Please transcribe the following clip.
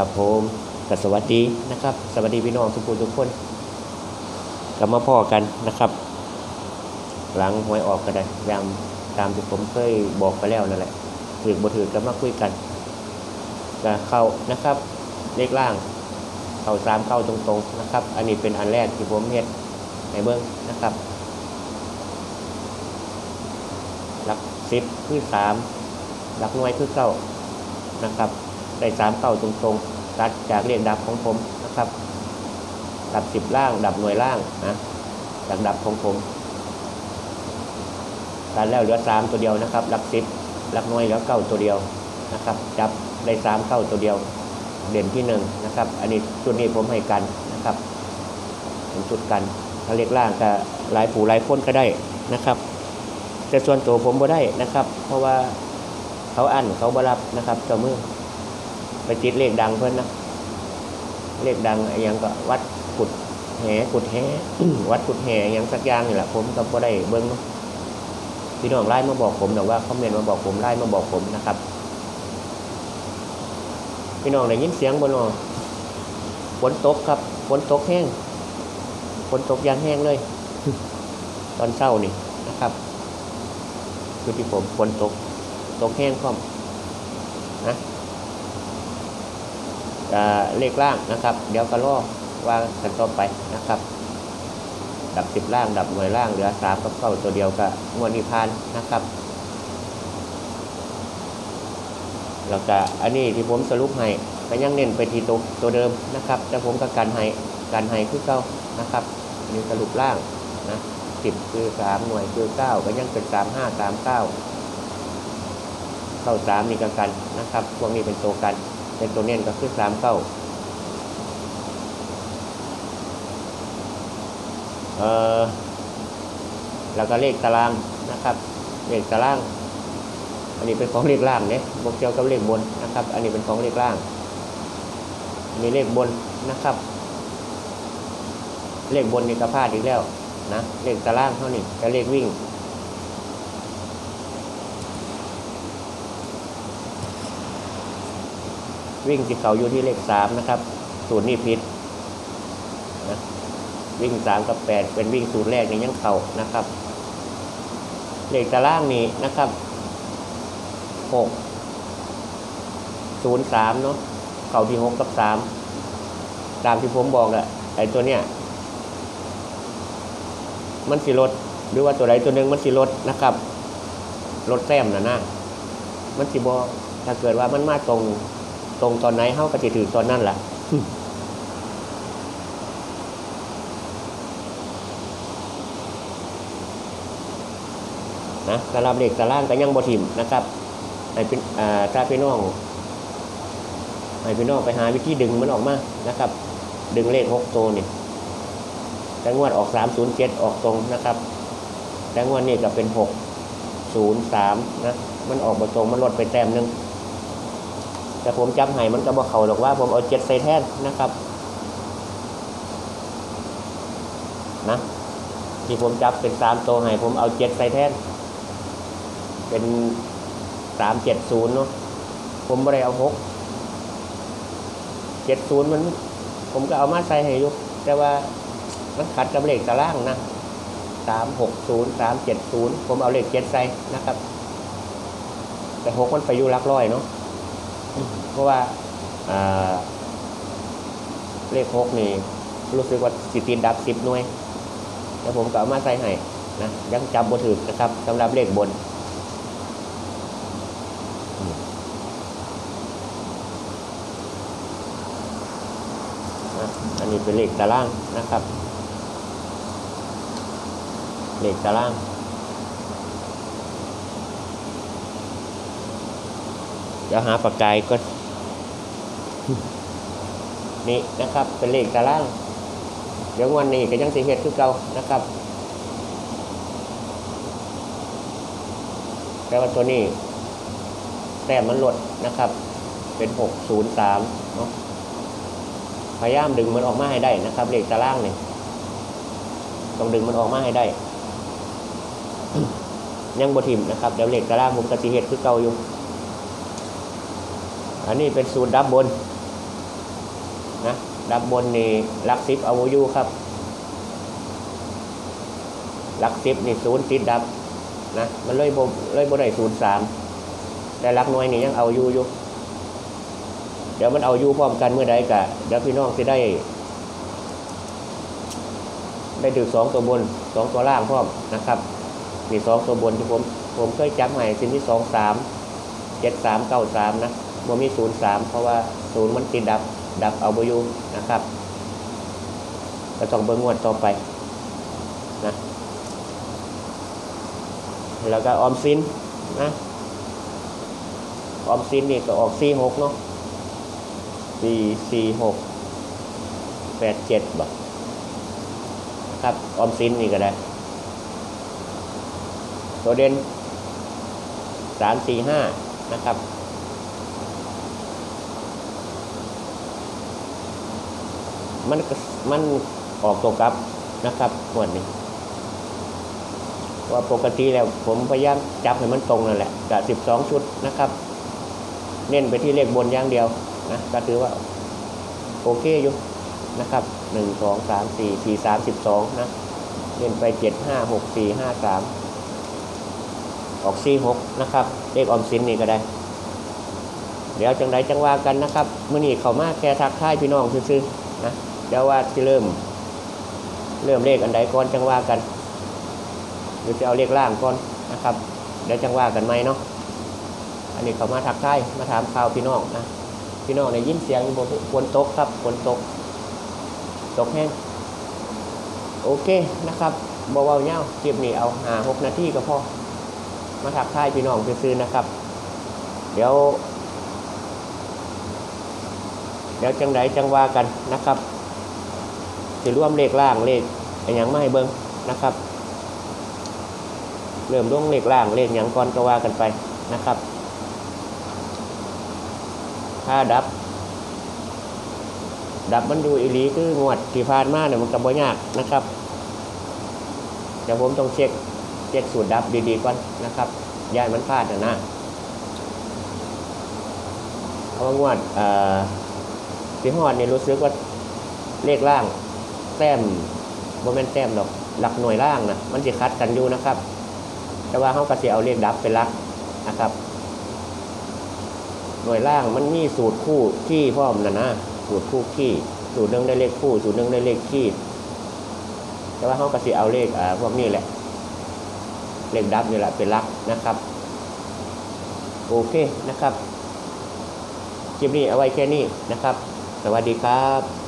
ครับผมกสวัสดีนะครับ สวัสดีพี่น้องทุกคนทุกคนกลับมาพ่อกันนะครับ หลังหวยออกก็ได้ยามตามที่ผมเคยบอกไปแล้วนั่นแหละถือบ่ถือก็มาคุยกันก็เข้านะครับ เลขล่าง เข้าสามเข้าตรงๆนะครับ อันนี้เป็นอันแรกที่ผมเฮ็ดในเบิ้องนะครับหลักสิบคือสามหลักหน่วยคือเก้านะครับ ได้สามเก้าตรงๆ ตัดจากเลขดับของผมนะครับ ดับสิบล่างดับหน่วยล่างนะจากดับของผมตัดแล้วเหลือสามตัวเดียวนะครับหลักสิบหลักหน่วยเหลือเก้าตัวเดียวนะครับจับได้สามเก้าตัวเดียว เด่นที่หนึ่งนะครับ อันนี้ชุดนี้ผมให้กันนะครับเป็นชุดกันถ้าเลขล่างก็หลายผู้หลายคนก็ได้นะครับ แต่ส่วนตัวผมบ่ได้นะครับ เพราะว่าเขาอั้นเขาบรับนะครับเจ้ามือ ไปจิตเลขดังเพิ่นนะเลขดังอหยังก็วัดขุดแหขุดแหวัดขุดแหอหยังสักอย่างนี่แหละผมก็บ่ได้เบิ่งพี่น้องไล่มาบอกผมแต่ว่าคอมเมนต์มาบอกผมไล่มาบอกผมนะครับ พี่น้องได้ยินเสียงบนาะฝนตกครับฝนตกแห้งฝนตกยางแห้งเลย ตอนเช้านี่นะครับคือที่ผมฝนตกตกแห้งพร้อมนะอ่า เลขล่างนะครับ เดี๋ยวก็รอกว่ากันต่อไปนะครับ ดับสิบล่างดับหน่วยล่างเหลือสามกับเก้าตัวเดียวกับงวดนิพานนะครับแล้วก็อันนี้ที่ผมสรุปให้ก็ยังเน้นไปที่ตัวตัวเดิมนะครับ แต่ผมก็การให้การให้คือเก้านะครับอันนี้สรุปล่างนะสิบคือสามหน่วยคือเก้าก็ยังเป็นสามห้าสามเก้าเก้าสามนี่ก็กันนะครับ พวกนี้เป็นตัวกัน เป็นตัวเน้นก็คือสามเก้าเอ่อแล้วก็เลขตารางนะครับ เลขตาราง อันนี้เป็นของเลขล่างเนี่ยบวกเกี่ยวกับเลขบนนะครับ อันนี้เป็นของเลขล่างอันนี้เลขบนนะครับ เลขบนนี่ก็พาดอีกแล้วนะ เลขตารางเท่านี้จะเลขวิ่ง วิ่งที่เขาอยู่ที่เลขสามนะครับสูตรนี้ผิดนะวิ่งสามกับแปดเป็นวิ่งสูตรแรกนี่ยังเข่านะครับ เลขตารางนี้นะครับหกศูนย์สามเนาะเข่าที่หกกับสามตามที่ผมบอกอะไอ้ตัวเนี้ยมันสิลดหรือว่าตัวใดตัวหนึ่งมันสิลดนะครับลดแต้มนะนะมันสิบอถ้าเกิดว่ามันมาตรง ตรงตอนไหนเข้าก็จะถือตอนนั้นแหละนะสำหรับเด็กตาร่างก็ยังบทิมนะครับให้เป็นอ่าถ้าพี่น้องให้พี่น้องไปหาวิธีดึงมันออกมานะครับ ดึงเลขหกตัวนี่ยแต่งวดออกสามศูนย์เจ็ดออกตรงนะครับ แต่งวดนี้ก็เป็นหกศูนย์สามนะมันออกมาตรงมันลดไปแต้มหนึง แต่ผมจำให้มันก็บอกเขาหรอกว่าผมเอาเจ็ดใส่แทนนะครับนะที่ผมจับเป็นสามตัวให้ผมเอาเจ็ดใส่แทนเป็นสามเจ็ดศูนย์เนาะผมไม่ได้เอาหกเจ็ดศูนย์มัน ผมก็เอามาใส่ให้ยู่แต่ว่ามันขัดกับเลขตารางนะสามหกศูนย์สามเจ็ดศูนย์ผมเอาเลขเจ็ดใส่นะครับ แต่หกมันไปอยู่หลักร้อยเนาะ เพราะว่าเลขหกนี่รู้สึกว่าสิติดดับสิบหน่วยแล้วผมก็เอามาใส่ให้นะยังจำบ่ถึกนะครับสำหรับเลขบนอันนี้เป็นเลขตารางนะครับ เลขตาราง เดี๋ยวหาปากกายก็นี่นะครับ เป็นเลขตาราง เดี๋ยววันนี้ก็ยังสิเฮ็ดคือเก่านะครับ แต่ว่าตัวนี้ แต้มมันลดนะครับ เป็นหกศูนย์สามเนาะพยายามดึงมันออกมาให้ได้นะครับ เลขตารางเนี่ต้องดึงมันออกมาให้ได้ ยังบทิมนะครับเดี๋ยวเลขตารางผมก็สิเฮ็ดคือเก่าอยู่ อันนี้เป็นสูตรดับบนนะดับบนนี่ลักสิบเอาบ่อยู่ครับลักสิบนี่ศูนย์ติดดับนะมันเลยบเลยบ่ได้ศูนย์สามแต่ลักน่วยนี่ยังเอาอยู่อยู่เดี๋ยวมันเอาอยู่พร้อมกันเมื่อใดกะเดี๋ยวพี่น้องจะได้ ได้ถือสองตัวบนสองตัวล่างพร้อมนะครับมีสองตัวบนที่ผมผมเคยจำให้สิ่ที่สองสามเจ็ดสามเก้าสามนะ บ่มีศูนย์สามเพราะว่าศูนย์มันติดดับ ดับเอาบอยู่นะครับก็ต้องเบิ่งงวดต่อไปนะแล้วก็ออมสินนะออมสินนี่ก็ออกสี่หกเนาะสี่สี่หกแปดเจ็ดบ่ครับออมสินนี่ก็ได้ตัวเด่นสามสี่ห้านะครับ มันมันออกตัวกลับนะครับหมวดนี้ ว่าปกติแล้วผมพยายามจับให้มันตรงนั่นแหละกับสิบสองชุดนะครับ เน้นไปที่เลขบนอย่างเดียวนะก็ถือว่าโอเคอยู่นะครับหนึ่งสองสามสี่สี่สามสิบสองนะเล่นไปเจ็ดห้าหกสี่ห้าสามออกสี่หกนะครับ เลขออมสินนี่ก็ได้ เดี๋ยวจังไดจังว่ากันนะครับเมื่อนี้เขามาแค่ทักทายพี่น้องซื่อ เดี๋ยวว่าจะเริ่ม เริ่มเลขอันใดก่อนจังว่ากันหรือจะเอาเลขล่างก่อนนะครับเดี๋ยวจังว่ากันไหมเนาะอันนี้เขามาทักทายมาถามข่าวพี่น้องนะพี่น้องในยยินเสียงบนฝนตกครับฝนตก ตกแห้งโอเคนะครับบเบาๆเงาคลิปนี้เอาหาหกนาทีก็พอมาทักทายพี่น้องซื้อนะครับ เดี๋ยว เดี๋ยวจังไดจังว่ากันนะครับ จะร่วมเลขล่างเลขอย่างไม่เบิ้งนะครับ เริ่มล่วงเลขล่างเลขอย่างก่อนก็ว่ากันไปนะครับถ้าดับ ดับมันดูอีหลีคืองวดที่ผ่านมาเนี่ยมันก็บ่ยากนะครับ เดี๋ยวผมต้องเช็คเช็คสูตรดับดีๆก่อนนะครับย้ายมันพลาดนะนะเพราะว่างวดเอ่อสีหอดเนี่ยรู้สึกว่าเลขล่าง แต้มโมเมนแต้มดอกหลักหน่วยล่างนะมันจะคัดกันอยู่นะครับ แต่ว่าเขาก็จะเอาเลขดับเป็นลักนะครับ หน่วยล่างมันมีสูตรคู่ที่พร้อมนะนะสูตรคู่ขี้สูตรหนึ่งได้เลขคู่ สูตรหนึ่งได้เลขขี้แต่ว่าเขาก็สิเอาเลขอ่าพวกนี้แหละ เลขดับนี่แหละเป็นลักนะครับ โอเคนะครับคลิปนี้เอาไว้แค่นี้นะครับ สวัสดีครับ